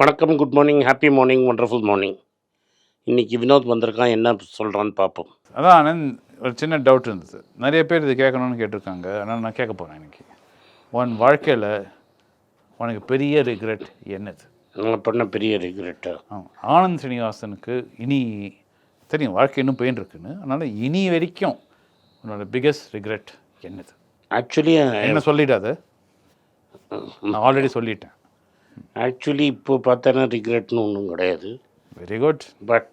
வணக்கம் good morning happy morning wonderful morning இன்னைக்கு வினோத் வந்திருக்கான் என்ன சொல்கிறான்னு பார்ப்போம் அதான் ஆனந்த் ஒரு சின்ன டவுட் இருந்தது. நிறைய பேர் இது கேட்கணும்னு கேட்டிருக்காங்க. ஆனால் நான் கேட்க போகிறேன் இன்னைக்கு. உன் வாழ்க்கையில் உனக்கு பெரிய ரிக்ரெட் என்னது? நான் பண்ண பெரிய ரிக்ரெட்டு ஆனந்த் ஸ்ரீனிவாசனுக்கு இனி தெரியும் வாழ்க்கை இன்னும் போயின்னு இருக்குன்னு. அதனால் இனி வரைக்கும் உன்னோட பிகெஸ்ட் ரிக்ரெட் என்னது? ஆக்சுவலி என்ன சொல்லிடாத? நான் ஆல்ரெடி சொல்லிட்டேன். ஆக்சுவலி இப்போ பார்த்தேன்னா ரிக்ரெட்னு ஒன்றும் கிடையாது. வெரி குட் பட்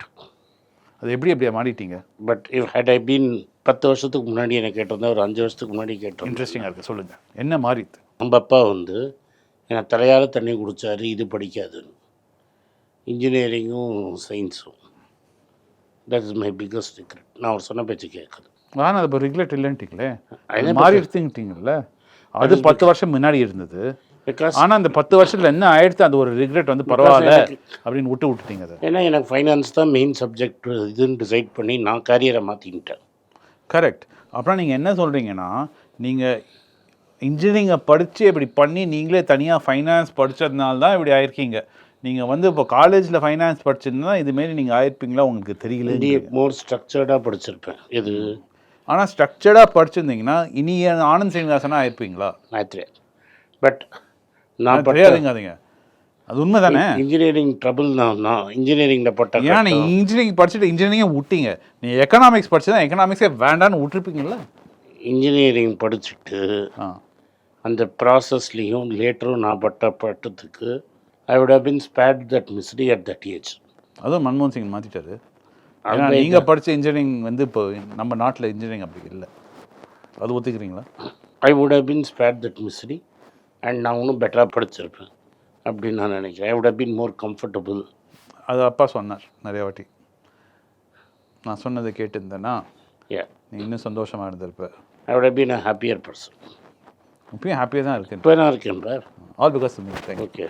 அது எப்படி அப்படியே மாறிட்டீங்க? But if had I been பத்து வருஷத்துக்கு முன்னாடி எனக்கு கேட்டிருந்தேன் ஒரு அஞ்சு வருஷத்துக்கு முன்னாடி கேட்டிருந்தேன். இன்ட்ரெஸ்டிங்காக இருக்குது சொல்லுங்கள் என்ன மாறித்து? நம்ம அப்பா வந்து எனக்கு தலையால் தண்ணி குடித்தாரு இது படிக்காதுன்னு இன்ஜினியரிங்கும் சயின்ஸும் that is my biggest regret நான் அவர் சொன்ன பேச்சு கேட்குது ஆனால் அது இப்போ ரிக்ரெட் இல்லைன்ட்டிங்களே? என்ன மாறி எடுத்துக்கிட்டீங்கல்ல அது பத்து வருஷம் முன்னாடி இருந்தது. பிகாஸ் ஆனா அந்த பத்து வருஷத்துல என்ன ஆயிடுத்து அந்த ஒரு ரிக்ரெட் வந்து பரவாயில்ல அப்படின்னு விட்டு விட்டுட்டீங்க அதை? ஏன்னா எனக்கு ஃபைனான்ஸ் தான் மெயின் சப்ஜெக்ட் இதுன்னு டிசைட் பண்ணி நான் கேரியரை மாற்றிக்கிட்டேன் கரெக்ட் அப்புறம் நீங்க என்ன சொல்றீங்கன்னா நீங்க இன்ஜினியரிங்கை படிச்சு இப்படி பண்ணி நீங்களே தனியா ஃபைனான்ஸ் படிச்சதுனால தான் இப்படி ஆயிருக்கீங்க. நீங்க வந்து இப்போ காலேஜ்ல ஃபைனான்ஸ் படிச்சிருந்தா இதுமாரி நீங்க ஆயிருப்பீங்களா உங்களுக்கு தெரியல மோர் ஸ்ட்ரக்சர்டாக படிச்சிருப்பேன். இது ஆனா ஸ்ட்ரக்சர்டா படிச்சிருந்தீங்கன்னா இனி ஆனந்த் சீனிவாசனா ஆயிருப்பீங்களா? மேத்ரே பட் நான் பட்ட தெரியாதுங்காதீங்க அது உண்மை தானே இன்ஜினியரிங் ட்ரபிள் தான் நான் இன்ஜினியரிங்கில் பட்ட ஏன்னா நீ இன்ஜினியரிங் படிச்சுட்டு இன்ஜினியரிங்கை விட்டீங்க நீ எக்கனாமிக்ஸ் படிச்சுதான் எக்கனாமிக்ஸே வேண்டான்னு விட்டுருப்பீங்கல்ல இன்ஜினியரிங் படிச்சுட்டு அந்த ப்ராசஸ்லேயும் லேட்டரும் நான் பட்ட பட்டத்துக்கு I would have been spared that misery at that age அதுவும் மன்மோகன் சிங் மாற்றிட்டாரு ஏன்னா நீங்கள் படித்த இன்ஜினியரிங் வந்து இப்போ நம்ம நாட்டில் இன்ஜினியரிங் அப்படி இல்லை. அது ஒத்துக்கிறீங்களா? I would have been spared that misery and நான் இன்னும் பெட்டராக படிச்சிருப்பேன் அப்படின்னு நான் நினைக்கிறேன். I have been more comfortable அது அப்பா சொன்னார் நிறைய வாட்டி. நான் சொன்னதை கேட்டிருந்தேன்னா யா நீ இன்னும் சந்தோஷமாக இருந்திருப்ப. ஐ would have been a happier person. இப்பயும் ஹாப்பியாக தான் இருக்கேன். இப்போ நான் இருக்கேன் for all because okay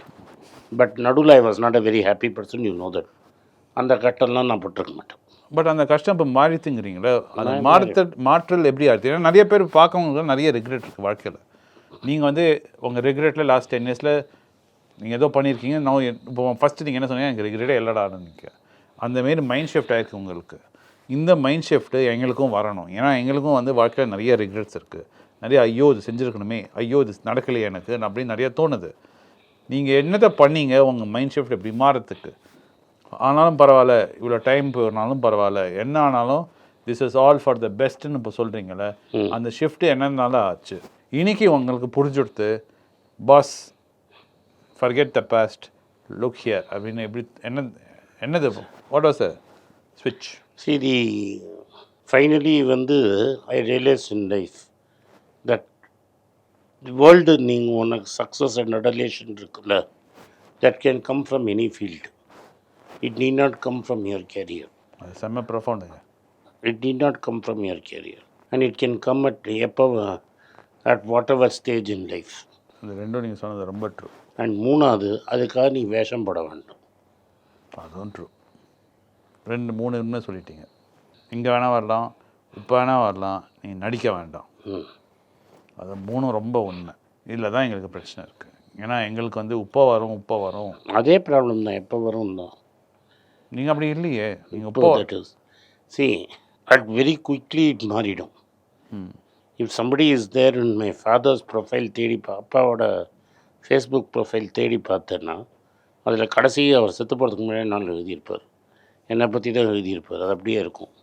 but நடுவில் I was not a very happy person you know that அந்த கட்டம்லாம் நான் பட்டிருக்க மாட்டேன். பட் அந்த கஷ்டம் இப்போ மாறித்துங்கிறீங்களே அது மாற்ற மாற்றல் எப்படி ஆகுது ஏன்னா நிறைய பேர் பார்க்கவங்க நிறைய ரிக்ரெட் இருக்குது வாழ்க்கையில். நீங்கள் வந்து உங்கள் ரிக்ரெட்டில் லாஸ்ட் டென் இயர்ஸில் நீங்கள் ஏதோ பண்ணியிருக்கீங்க நான் இப்போ ஃபஸ்ட்டு நீங்கள் என்ன சொன்னீங்க எனக்கு ரிக்ரெட்டே இல்லடா நீங்கள் அந்தமாரி மைண்ட் ஷிஃப்ட் ஆயிருக்கு உங்களுக்கு. இந்த மைண்ட் ஷிஃப்ட்டு எங்களுக்கும் வரணும். ஏன்னா எங்களுக்கும் வந்து வாழ்க்கையில் நிறைய ரிக்ரெட்ஸ் இருக்குது நிறைய ஐயோ இது செஞ்சுருக்கணுமே. ஐயோ இது நடக்கலையே எனக்கு அப்படின்னு நிறைய தோணுது. நீங்கள் என்னத்தை பண்ணீங்க உங்கள் மைண்ட் ஷிஃப்ட் இப்படி மாறத்துக்கு ஆனாலும் பரவாயில்ல இவ்வளோ டைம் போனாலும் பரவாயில்ல. என்ன ஆனாலும் this is all for the பெஸ்ட்டுன்னு இப்போ சொல்கிறீங்களே அந்த ஷிஃப்ட் என்னன்னால ஆச்சு. இன்னைக்கு உங்களுக்கு புரிஞ்சுடுத்து boss forget the past look here அப்படின்னு எப்படி என்ன என்னது வாட் வாஸ் ஸ்விட்ச் the ஃபைனலி வந்து I realise in life that world நீங்கள் உனக்கு சக்ஸஸ் அண்ட் அடலேஷன் இருக்குல்ல that can come from any field it need not come from your career செம்ம ப்ரொஃபவுண்டுங்க it need not come from your career and it can come at எப்போ at whatever stage in life இது ரெண்டும் நீங்கள் சொன்னது ரொம்ப true and மூணாவது அதுக்காக நீ வேஷம் போட வேண்டாம். அதுவும் ட்ரூ ரெண்டு மூணு உண்மை சொல்லிட்டீங்க? இங்கே வேணால் வரலாம் இப்போ வேணால் வரலாம் நீங்கள் நடிக்க வேண்டாம். ம். அது மூணும் ரொம்ப உண்மை இதில் தான் எங்களுக்கு பிரச்சனை இருக்குது ஏன்னா எங்களுக்கு வந்து உப்பா வரும் உப்பா வரும். அதே ப்ராப்ளம் தான் எப்போ வரும் தான். நீங்கள் அப்படி இல்லையே. நீங்கள் உப்பா see at very quickly it மாறிடும். ம். If somebody is there in my father's profile தேடி பா அப்பாவோட ஃபேஸ்புக் ப்ரொஃபைல் தேடி பார்த்தேன்னா அதில் கடைசி அவர் செத்து போகிறதுக்கு முன்னாடி நாள் எழுதியிருப்பார்? என்னை பற்றி தான் எழுதியிருப்பார். அது அப்படியே இருக்கும்.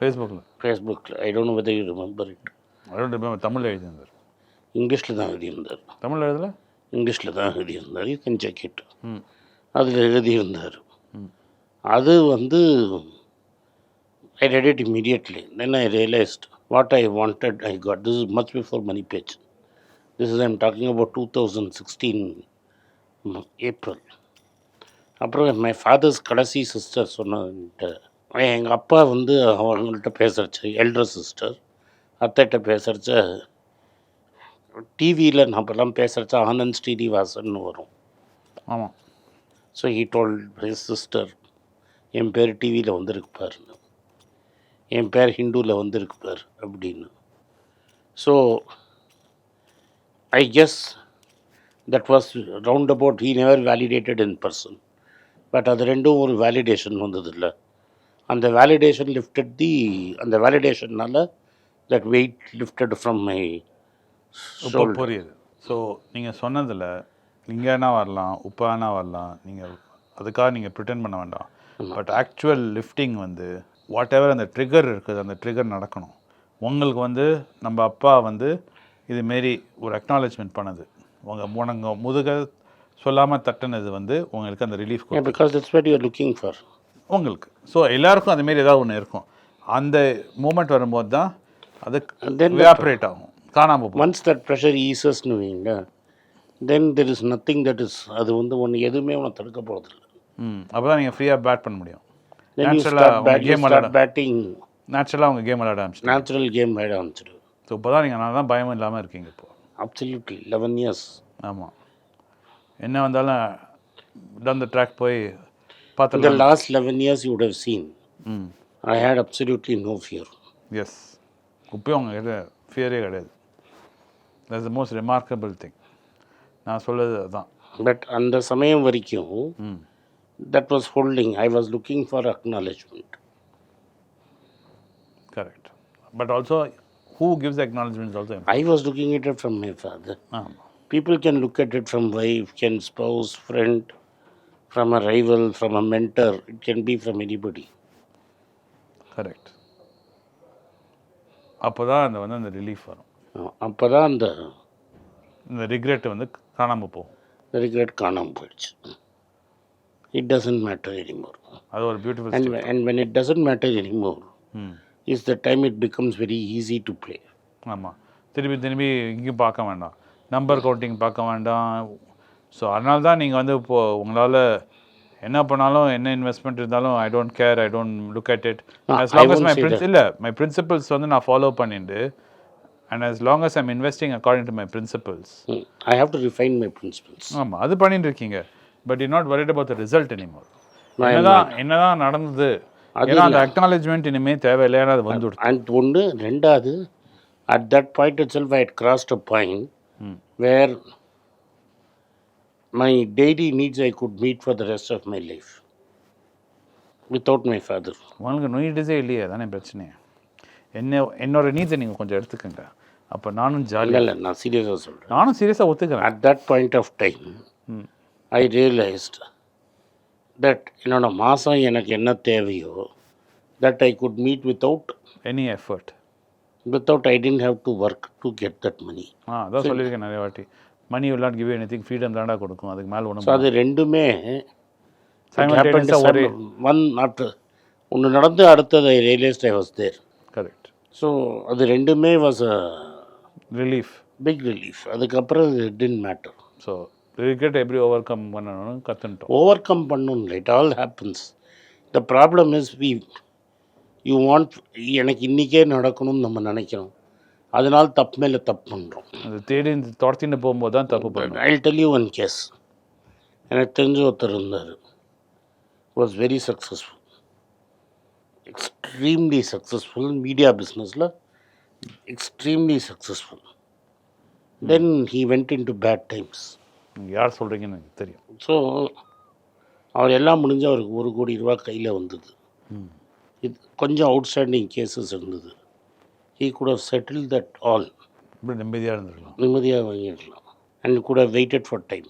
ஃபேஸ்புக்கில் ஃபேஸ்புக்கில் I don't whether you remember it அதோட தமிழில் எழுதியிருந்தார். இங்கிலீஷில் தான் எழுதியிருந்தார். தமிழ் எழுதல? இங்கிலீஷில் தான் எழுதியிருந்தார். யூ கேன் செக் இட் ம். அதில் எழுதியிருந்தார். அது வந்து I read it immediately then I realised what I wanted I got this is much before money page this is I'm talking about two thousand sixteen April அப்புறம் my father's கடைசி sister சொன்னன்ட்டு எங்கள் அப்பா வந்து அவங்கள்ட்ட பேசுகிறச்ச எல்டர் சிஸ்டர் அத்தைகிட்ட பேசுகிறச்ச டிவியில் நான் அப்போல்லாம் பேசுகிறச்ச ஆனந்த் ஸ்ரீனிவாசன் வரும். ஆமாம் so he told his sister என் பேர் டிவியில் வந்திருக்கு பாருன்னு. என் பேர் ஹிந்துவில் வந்திருக்கு பார் அப்படின்னு. So I guess that was round about he never validated in person but அது ரெண்டும் ஒரு வேலிடேஷன் வந்ததில்ல. அந்த வேலிடேஷன் லிஃப்டட் தி அந்த வேலிடேஷன்னால that weight lifted from my புரியுது. ஸோ நீங்கள் சொன்னதில் இங்கேனா வரலாம் உப்பானா வரலாம் நீங்கள் அதுக்காக நீங்கள் ப்ரிட்டன் பண்ண வேண்டாம். பட் ஆக்சுவல் லிஃப்டிங் வந்து வாட் எவர் அந்த ட்ரிகர் இருக்குது அந்த ட்ரிகர் நடக்கணும். உங்களுக்கு வந்து நம்ம அப்பா வந்து இதுமாரி ஒரு அக்னாலேஜ்மெண்ட் பண்ணது. உங்கள் உனங்க முதுக சொல்லாமல் தட்டினது வந்து உங்களுக்கு அந்த relief because that's what you are looking for உங்களுக்கு. ஸோ எல்லாருக்கும் அந்த மாரி ஏதாவது ஒன்று இருக்கும். அந்த மூமெண்ட் வரும்போது தான் அது then வேப்பரேட் ஆகும். காணாமல் போகும். ஒன்ஸ் தட் ப்ரெஷர் ஈசஸ்னு வைங்க then there is nothing that is அது வந்து ஒன்று எதுவுமே உன்னை தடுக்க போகிறதில்ல ம். அப்போ தான் நீங்கள் ஃப்ரீயாக பேட் பண்ண முடியும். தென் நேச்சுரலாக கேம் விளாட பேட்டிங் நேச்சுரலாக உங்கள் கேம் விளாட ஆரம்பிச்சிட்டு நேச்சுரல் கேம் ஆகிட ஆரம்பிச்சிடு ஸோ இப்போ தான் நீங்கள் நான் தான் பயம் இல்லாமல் இருக்கீங்க இப்போ. அப்சல்யூட்லி லெவன் இயர்ஸ் ஆமாம் என்ன வந்தாலும் டன் த ட்ராக் போய் இந்த பார்த்துக்கலாம் last eleven years you have seen hmm. I had absolutely no fear yes இப்போயும் உங்ககிட்ட ஃபியரே கிடையாது. That's the most remarkable thing நான் சொல்கிறது அதுதான். பட் அந்த சமயம் வரைக்கும் Hmm that was holding I was looking for acknowledgement correct but also who gives acknowledgement also I was looking it from my father ஆமாம் people can look at it from wife, can spouse, friend, from a rival, from a mentor. It can be from anybody. Correct அப்போ தான் அந்த வந்து அந்த relief வரும் அப்போ தான் அந்த இந்த ரிக்ரெட் வந்து காணாமல் போகும் ரிக்ரெட் காணாமல் போயிடுச்சு இட் டசன்ட் மேட்டர் எனிமோர் அது ஒரு beautiful and and when it doesn't matter anymore is the time it becomes very easy to play ஆமாம் திருப்பி திரும்பி இங்கேயும் பார்க்க வேண்டாம். நம்பர் கவுண்டிங் பார்க்க வேண்டாம். ஸோ அதனால தான் நீங்கள் வந்து இப்போது உங்களால் என்ன பண்ணாலும் என்ன இன்வெஸ்ட்மெண்ட் இருந்தாலும் I don't care I don't look at it long as won't my prince இல்லை மை பிரின்சிபல்ஸ் வந்து நான் ஃபாலோ பண்ணிட்டு and as long as I'm investing according to my principles I have to refine my principles ஆமாம் அது பண்ணிட்டு இருக்கீங்க. But you not worried about the result anymore. என்னதான் என்னதான் நடந்தது? ஏன்னா அந்த அக்னாலேஜ்மெண்ட் இனிமேல் தேவையில்லையான அது வந்து அண்ட் ஒன்று ரெண்டாவது at that point itself I had crossed a point where my daily needs I could meet for the rest of my life without my father உங்களுக்கு நோயிட்டஸே இல்லையே தானே பிரச்சனை என்ன என்னோட நீட்ஸை நீங்கள் கொஞ்சம் எடுத்துக்கங்க. அப்போ நானும் ஜாலியாக இல்லை நான் சீரியஸாக சொல்கிறேன் நானும் சீரியஸாக ஒத்துக்கிறேன். At that point of time I realised that என்னோட மாதம் எனக்கு என்ன தேவையோ that I could meet without any effort without I didn't have to work to get that money ah அதான் சொல்லியிருக்கேன் நிறைய வாட்டி. Money will not give you anything freedom தாண்டா கொடுக்கும். அதுக்கு மேலே ஸோ ஒன்றும் அது ரெண்டுமே ஒன் நாட் ஒன்று நடந்து அடுத்தது I realised I was there correct so அது ரெண்டுமே was a relief big relief அதுக்கப்புறம் it didn't matter so regret எப்படி ஓவர் கம் பண்ணணும்னு கற்றுன்ட்டோம் ஓவர் கம் பண்ணணும். It all happens the problem is we you want எனக்கு இன்றைக்கே நடக்கணும்னு நம்ம நினைக்கிறோம். அதனால் தப்பு மேலே தப்பு பண்ணுறோம் அது தேடி துரத்தின்னு போகும்போது தான் தப்பு பண்ணணும். I tell you one case எனக்கு தெரிஞ்ச ஒருத்தர் இருந்தார். Was very successful extremely successful media பிஸ்னஸில் extremely successful then he went into bad times நீங்கள் யார் சொல்கிறீங்கன்னு எனக்கு தெரியும். ஸோ அவர் எல்லாம் முடிஞ்சு அவருக்கு ஒரு கோடி ரூபா கையில் வந்தது. இது கொஞ்சம் அவுட்ஸ்டாண்டிங் கேசஸ் இருந்தது. ஹீ கூட செட்டில் தட் ஆல் இப்படி நிம்மதியாக இருந்திருக்கலாம். நிம்மதியாக வாங்கிடலாம் அண்ட் கூட வெயிட்டட் ஃபார் டைம்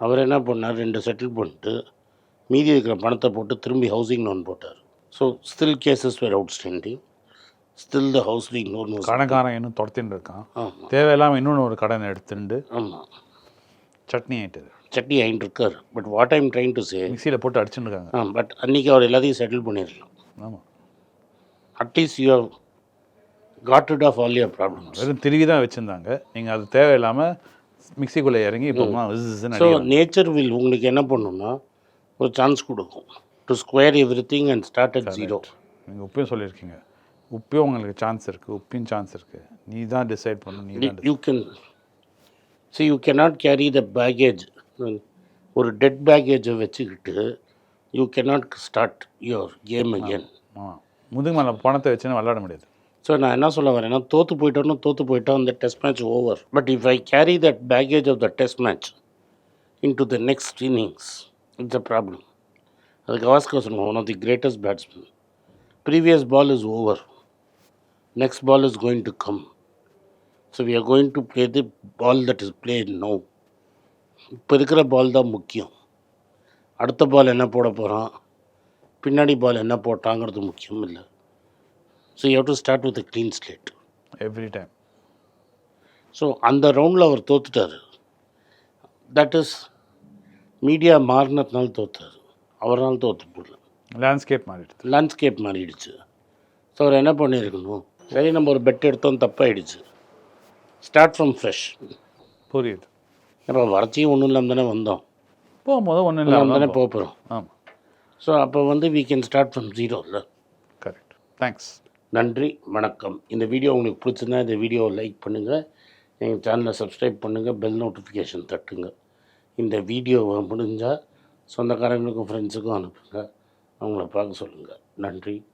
அவர் என்ன பண்ணார்? ரெண்டு செட்டில் பண்ணிட்டு மீதி இருக்கிற பணத்தை போட்டு திரும்பி ஹவுசிங் லோன் போட்டார். So still cases were outstanding still the housing loan was கணக்காரன் இன்னும் துரத்தின்னு இருக்கான். தேவையில்லாமல் இன்னொன்று ஒரு கடனை எடுத்துட்டு ஆமாம் சட்னி ஆயிட்டுது. சட்னி ஆகிட்டு இருக்கார். But what I'm trying to say மிக்சியில் போட்டு அடிச்சுன்னு இருக்காங்க ஆ பட் அன்றைக்கி அவர் எல்லாத்தையும் செட்டில் பண்ணிடலாம். ஆமாம் at least you have got rid of all your problems வெறும் திருவி தான் வச்சுருந்தாங்க. நீங்கள் அது தேவையில்லாமல் மிக்சிக்குள்ளே இறங்கி இப்போ ஸோ நேச்சர் வில் உங்களுக்கு என்ன பண்ணுன்னா ஒரு சான்ஸ் கொடுக்கும். To square everything and start at zero நீங்கள் உப்பையும் சொல்லியிருக்கீங்க. உப்பையும் உங்களுக்கு சான்ஸ் இருக்குது உப்பையும் சான்ஸ் இருக்குது நீ தான் டிசைட் பண்ணணும். நீ you can see you cannot carry the baggage ஒரு டெட் பேகேஜை வச்சுக்கிட்டு you cannot start your game again. ஆமாம் முதுகு மேலே பணத்தை வச்சுன்னு விளாட முடியாது. ஸோ நான் என்ன சொல்ல வரேன்னா தோற்று போயிட்டோன்னு தோற்று போயிட்டோம் அந்த test match over but if I carry that baggage of the test match into the next innings. It's a problem. அது கவாஸ்கர் சொன்னாங்க one of the greatest batsman previous ball is over next ball is going to come so we are going to play the ball that is played no இப்போ இருக்கிற பால் தான் முக்கியம். அடுத்த பால் என்ன போட போகிறான் பின்னாடி பால் என்ன போட்டாங்கிறது முக்கியம் இல்லை. So you to start with clean slate every time so அந்த ரவுண்டில் அவர் தோத்துட்டார். தட் இஸ் மீடியா மாறினதுனால தோத்தார். அவரால் தோற்று போடல. லேண்ட்ஸ்கேப் மாறிடுது லேண்ட்ஸ்கேப் மாறிடுச்சு. ஸோ அவர் என்ன பண்ணியிருக்கணும் சரி நம்ம ஒரு பெட் எடுத்தோம் தப்பாயிடுச்சு. ஸ்டார்ட் ஃப்ரம் ஃப்ரெஷ் புரியுது. இப்போ வறட்சியும் ஒன்றும் இல்லாமல் தானே வந்தோம். போகும்போது ஒன்றும் இல்லாமல் தானே போக போகிறோம் ஆமாம் ஸோ அப்போ வந்து we can start from zero இல்லை? கரெக்ட் தேங்க்ஸ் நன்றி வணக்கம். இந்த வீடியோ உங்களுக்கு பிடிச்சிருந்தா இந்த வீடியோவை லைக் பண்ணுங்கள் எங்கள் சேனலை சப்ஸ்கிரைப் பண்ணுங்கள் பெல் நோட்டிஃபிகேஷன் தட்டுங்க. இந்த வீடியோவை முடிஞ்சால் சொந்தக்காரங்களுக்கும் ஃப்ரெண்ட்ஸுக்கும் அனுப்புங்க. அவங்கள பார்க்க சொல்லுங்கள் நன்றி.